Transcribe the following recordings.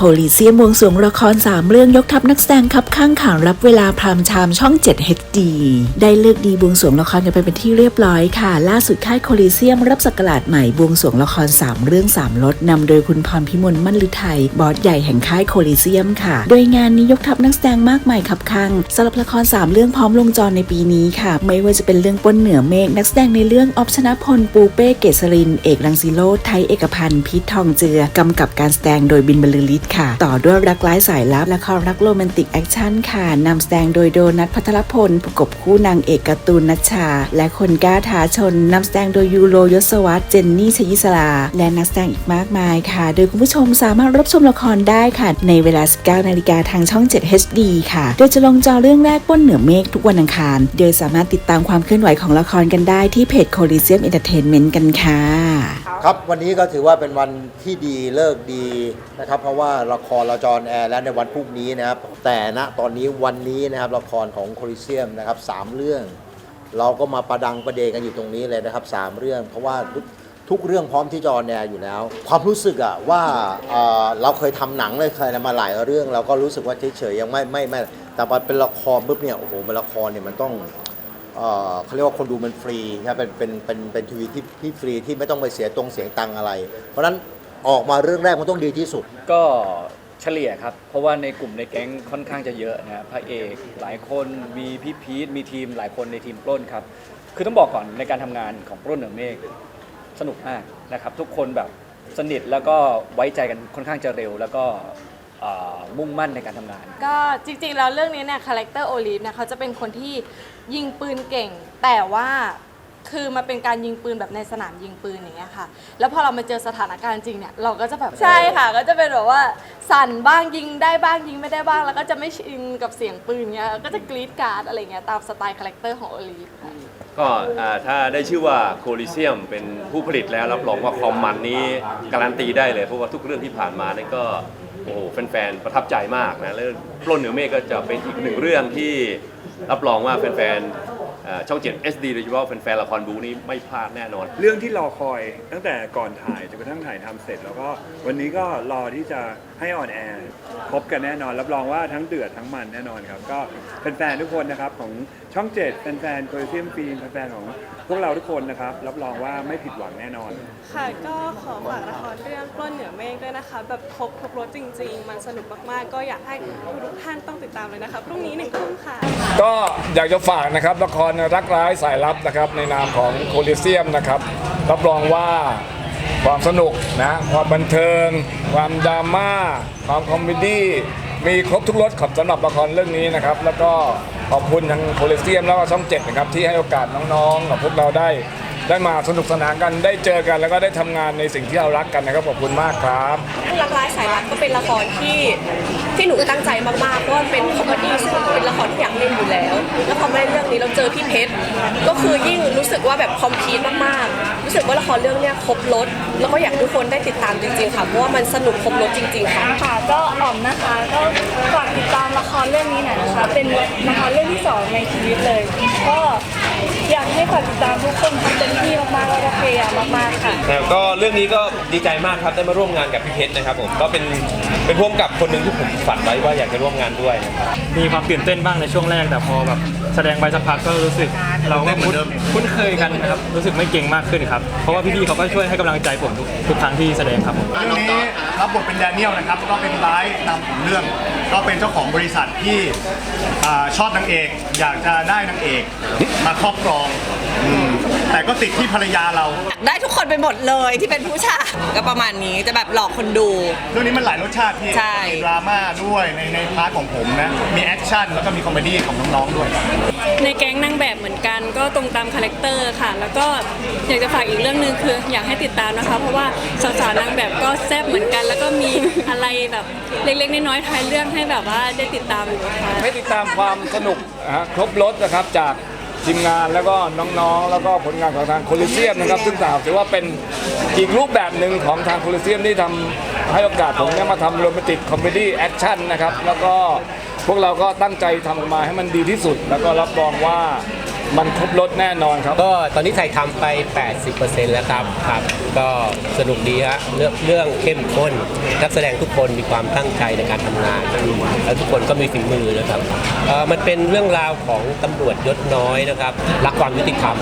โคลีเซียมบวงสวงละคร 3 เรื่องยกทัพนักแสดงคับข้างข่าวรับเวลาพรามชามช่อง 7 HD ได้เลือกดีบวงสวงละครกันไปเป็นที่เรียบร้อยค่ะ ล่าสุดค่ายโคลีเซียมรับสักราชใหม่บวงสวงละคร 3 เรื่อง 3 รถนำโดยคุณพรพิมลมั่นลือไทย บอสใหญ่แห่งค่ายโคลีเซียมค่ะ โดยงานนี้ยกทัพนักแสดงมากมายคับข้างสำหรับละคร 3 เรื่องพร้อมลงจอในปีนี้ค่ะ ไม่ว่าจะเป็นเรื่องป้นเหนือเมฆนักแสดงในเรื่องออฟชนะพลปูเป้เกษริน เอกรังสีโรจน์ไทยเอกพันธ์พีททองเจือกำกับการแสดงโดยบินบรรลือฤทธิ์ค่ะ ต่อด้วยรักร้ายสายลับละครรักโรแมนติกแอคชั่นค่ะนำแสดงโดยโดนัทพัทรพลประกบคู่นางเอกการ์ตูนนัชชา และคนกล้าท้าชนนำแสดงโดยยูโรยศวัตเจนนี่ชยิสลา และนักแสดงอีกมากมายค่ะ โดยคุณผู้ชมสามารถรับชมละครได้ค่ะ ในเวลา 19 นาฬิกาทางช่อง 7 HD ค่ะ โดยจะลงจอเรื่องแรกป้นเหนือเมฆทุกวันอังคาร โดยสามารถติดตามความเคลื่อนไหวของละครกันได้ที่เพจ Coliseum Entertainment กันค่ะ ครับ วันนี้ก็ถือว่าเป็นวันที่ดีเลิกดีนะครับ เพราะว่าละครเราจอนแอร์แล้วในวันพรุ่งนี้นะครับ แต่ณตอนนี้วันนี้นะครับละครของโคลิเซียมนะครับสามเรื่อง เราก็มาประดังประเดกันอยู่ตรงนี้เลยนะครับสามเรื่อง เพราะว่าทุกทุกเรื่องพร้อมที่จออนแอร์อยู่แล้ว ความรู้สึกอะว่าเอ่อเราเคยทำหนังเลยเคยมาหลายเรื่อง เราก็รู้สึกว่าเฉยๆยังไม่ไม่ไม่แต่พอเป็นละครปุ๊บเนี่ยโอ้โหเป็นละครเนี่ยมันต้อง เอ่อเขาเรียกว่าคนดูมันฟรีครับเป็นเป็นเป็นเป็นทีวีที่ที่ฟรีที่ไม่ต้องไปเสียตรงเสียงตังอะไร เพราะฉะนั้น ออกมาเรื่องแรกมันต้องดีที่สุด ก็เฉลี่ยครับ เพราะว่าในกลุ่มในแก๊งค่อนข้างจะเยอะนะครับพระเอกหลายคนมีพี่พีทมีทีมหลายคนในทีมปล้นครับ คือต้องบอกก่อนในการทำงานของปล้นเหนือเมฆสนุกมากนะครับ ทุกคนแบบสนิทแล้วก็ไว้ใจกันค่อนข้างจะเร็ว แล้วก็เอ่อมุ่งมั่นในการทำงาน ก็จริงๆ แล้วเรื่องนี้เนี่ยคาแรคเตอร์โอลิฟเนี่ยเขาจะเป็นคนที่ยิงปืนเก่ง แต่ว่า คือมันเป็นการยิงปืนแบบในสนามยิงปืนอย่างเงี้ยค่ะ แล้วพอเรามาเจอสถานการณ์จริงเนี่ยเราก็จะแบบใช่ค่ะ ก็จะเป็นแบบว่าสั่นบ้างยิงได้บ้างยิงไม่ได้บ้าง แล้วก็จะไม่ชินกับเสียงปืนเงี้ยก็จะกรีดกราร์ดอะไรเงี้ยตามสไตล์คาแรคเตอร์ของโอลิฟค่ะ ก็อ่าถ้าได้ชื่อว่าโคลิเซียมเป็นผู้ผลิตแล้วรับรองว่าความมันนี้การันตีได้เลย เพราะว่าทุกเรื่องที่ผ่านมานั่นก็โอ้โหแฟนๆประทับใจมากนะแล้วปล้นเหนือเมฆก็จะเป็นอีกหนึ่งเรื่องที่รับรองว่าแฟนๆอ่า ช่อง7 SD โดยเฉพาะแฟนๆละครบูนี่ไม่พลาดแน่นอน เรื่องที่รอคอยตั้งแต่ก่อนถ่ายจนกระทั่งถ่ายทำเสร็จ แล้วก็วันนี้ก็รอที่จะ ให้ออนแอร์พบกันแน่นอน รับรองว่าทั้งเดือดทั้งมันแน่นอนครับ ก็แฟนๆทุกคนนะครับของช่องเจ็ดแฟนๆโคลเซียมฟิล์มแฟนๆของพวกเราทุกคนนะครับ รับรองว่าไม่ผิดหวังแน่นอน ค่ะก็ขอฝากละครเรื่องปล้นเหนือเมฆด้วยนะคะ แบบครบครบรถจริง ๆ มันสนุกมากๆ ก็อยากให้ทุกท่านต้องติดตามเลยนะคะพรุ่งนี้หนึ่งทุ่มค่ะ ก็อยากจะฝากนะครับละครรักร้ายสายลับนะครับในนามของโคลิเซียมนะครับ รับรองว่า ความสนุกนะความบันเทิง ความดราม่าความคอมเมดี้มีครบทุกรสขับสำหรับละครเรื่องนี้นะครับ แล้วก็ขอบคุณทางโคลิเซียมแล้วก็ช่องเจ็ดนะครับที่ให้โอกาสน้องๆกับพวกเราได้ ได้มาสนุกสนานกันได้เจอกันแล้วก็ได้ทำงานในสิ่งที่เรารักกันนะครับขอบคุณมากครับ รักร้ายสายลับก็เป็นละครที่ที่หนูตั้งใจมากๆ เพราะว่ามันเป็นคอมเมดี้ซึ่งเป็นละครที่อยากเล่นอยู่แล้ว แล้วพอมาเล่นเรื่องนี้เราเจอพี่เพชร ก็คือยิ่งรู้สึกว่าแบบคอมพลีทมากๆ รู้สึกว่าละครเรื่องเนี้ยครบรถ แล้วก็อยากให้ทุกคนได้ติดตามจริงๆค่ะ เพราะว่ามันสนุกครบรถจริงๆค่ะ ค่ะก็อ่อมนะคะก็ฝากติดตามละครเรื่องนี้หน่อยนะคะ เป็นละครเรื่องที่สองในชีวิตเลย ก็อยากให้ฝากติดตามทุกคนทำเต็มที่มากๆแล้วก็พยายามมากๆค่ะนะครับก็เรื่องนี้ก็ดีใจมากครับได้มาร่วมงานกับพี่เพชรนะครับผมก็เป็นเป็นพ่วงกับคนหนึ่งที่ผมฝันไว้ว่าอยากจะร่วมงานด้วยนะครับมีความตื่นเต้นบ้างในช่วงแรกแต่พอแบบแสดงไปสักพักก็รู้สึกเราก็คุ้นคุ้นเคยกันนะครับรู้สึกไม่เก่งมากขึ้นครับเพราะว่าพี่ๆเขาก็ช่วยให้กำลังใจผมทุกทุกครั้งที่แสดงครับผม เรื่องนี้รับบทเป็นแดเนียลนะครับ ก็เป็นร้ายนำของเรื่อง ก็เป็นเจ้าของบริษัทที่อ่าชอบนางเอก อยากจะได้นางเอกมาครอบครองอืม แต่ก็ติดที่ภรรยาเรา ได้ทุกคนไปหมดเลยที่เป็นผู้ชายก็ประมาณนี้จะแบบหลอกคนดู เรื่องนี้มันหลายรสชาติพี่ใช่ มีดราม่าด้วยในในพาร์ทของผมนะ มีแอคชั่นแล้วก็มีคอมเมดี้ของน้องๆด้วย ในแก๊งนางแบบเหมือนกันก็ตรงตามคาแรคเตอร์ค่ะ แล้วก็อยากจะฝากอีกเรื่องหนึ่งคือ อยากให้ติดตามนะคะ เพราะว่าสาวๆนางแบบก็แซ่บเหมือนกัน แล้วก็มีอะไรแบบเล็กๆน้อยๆท้ายเรื่องให้แบบว่าได้ติดตามอยู่ค่ะ ให้ติดตามความสนุกนะฮะครบรถนะครับจาก ทีมงานแล้วก็น้องๆ แล้วก็ผลงานของทางโคลิเซียมนะครับซึ่งถือว่าเป็นอีกรูปแบบหนึ่งของทางโคลิเซียมที่ทำให้โอกาสผมเนี่ยมาทำโรแมนติกคอมเมดี้แอคชั่นนะครับแล้วก็พวกเราก็ตั้งใจทำออกมาให้มันดีที่สุด แล้วก็รับรองว่า มันครบรถแน่นอนครับ ก็ตอนนี้ถ่ายทำไป 80%แล้วครับครับ ก็สนุกดีฮะเรื่องเรื่องเข้มข้นนักแสดงทุกคนมีความตั้งใจในการทำงานแล้วทุกคนก็มีฝีมือนะครับเอ่อมันเป็นเรื่องราวของตำรวจยศน้อยนะครับรักความยุติธรรม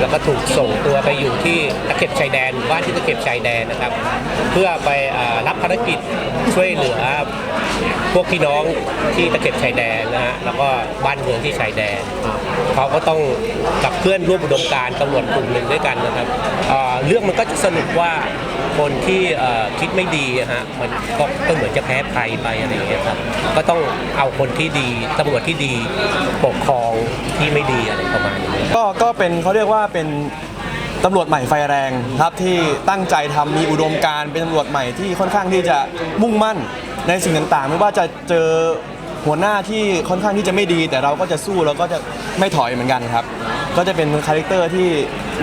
แล้วก็ถูกส่งตัวไปอยู่ที่ตะเข็บชายแดนบ้านที่ตะเข็บชายแดนนะครับ เพื่อไปเอ่อรับภารกิจช่วยเหลือ พวกพี่น้องที่ตะเข็บชายแดนนะฮะแล้วก็บ้านเมืองที่ชายแดนเขาก็ต้องกับเพื่อนร่วมอุดมการณ์ตำรวจกลุ่มหนึ่งด้วยกันนะครับเเรื่องมันก็จะสนุกว่าคนที่คิดไม่ดีอะฮะมันก็เหมือนจะแพ้ภัยไปอะไรอย่างเงี้ยครับก็ต้องเอาคนที่ดีตำรวจที่ดีปกครองที่ไม่ดีอะไรประมาณนี้ก็ก็เป็นเขาเรียกว่าเป็นตำรวจใหม่ไฟแรงครับที่ตั้งใจทำมีอุดมการณ์เป็นตำรวจใหม่ที่ค่อนข้างที่จะมุ่งมั่น ในสิ่งต่างๆ ไม่ว่าจะเจอหัวหน้าที่ค่อนข้างที่จะไม่ดี แต่เราก็จะสู้แล้วก็จะไม่ถอยเหมือนกันครับ ก็จะเป็นคาแรคเตอร์ที่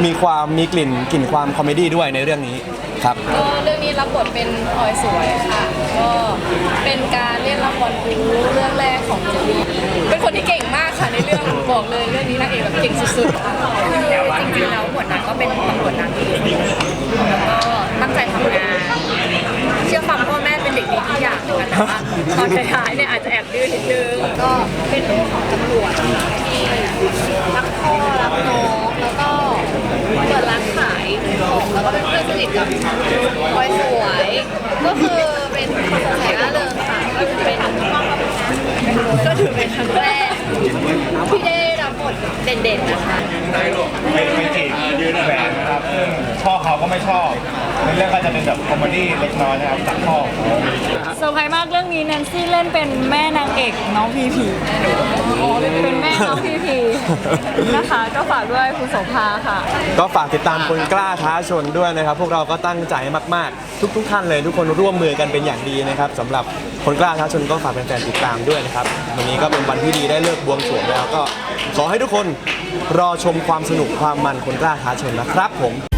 มีความมีกลิ่นกลิ่นความคอมเมดี้ด้วยในเรื่องนี้ครับ ก็เรื่องนี้รับบทเป็นพลอยสวยค่ะ ก็เป็นการเล่นละครบู๊เรื่องแรกของเจนนี่เป็นคนที่เก่งมากค่ะในเรื่องบอกเลยเรื่องนี้นางเอกแบบเก่งสุดๆค่ะจริงๆแล้วบทนั้นก็เป็นตำรวจนางดีแล้วก็ตั้งใจทำงาน ตอนท้ายๆเนี่ยอาจจะแอบดื้อนิดนึงก็เป็นลูกของตำรวจที่รักพ่อรักน้องแล้วก็เปิดร้านขายของแล้วก็เป็นเพื่อนสนิทกับพลอยสวย ก็คือเป็นคนสดใสร่าเริงค่ะก็ถือเป็นก็ถือเป็นครั้งแรก ที่ได้รับบทเด่นๆนะคะไม่ไม่จีบยืนแหวนนะครับซึ่งพ่อเขาก็ไม่ชอบเรื่องก็จะเป็นแบบคอมเมดี้เล็กน้อยนะครับจากพ่อของเซอร์ไพรส์มากเรื่องนี้แนนซี่เล่นเป็นแม่นางเอกน้องพีพีอ๋อเป็นแม่น้องพีพีนะคะ ก็ฝากด้วยคุณโสภาค่ะ ก็ฝากติดตามคนกล้าท้าชนด้วยนะครับ พวกเราก็ตั้งใจมากๆ ทุก ๆ ท่านเลยทุกคนร่วมมือกันเป็นอย่างดีนะครับสำหรับ คนกล้าท้าชนก็ฝากแฟนๆติดตามด้วยนะครับ วันนี้ก็เป็นวันที่ดีได้เลิกบวงสรวงแล้วก็ขอให้ทุกคนรอชมความสนุกความมันคนกล้าท้าชนนะครับผม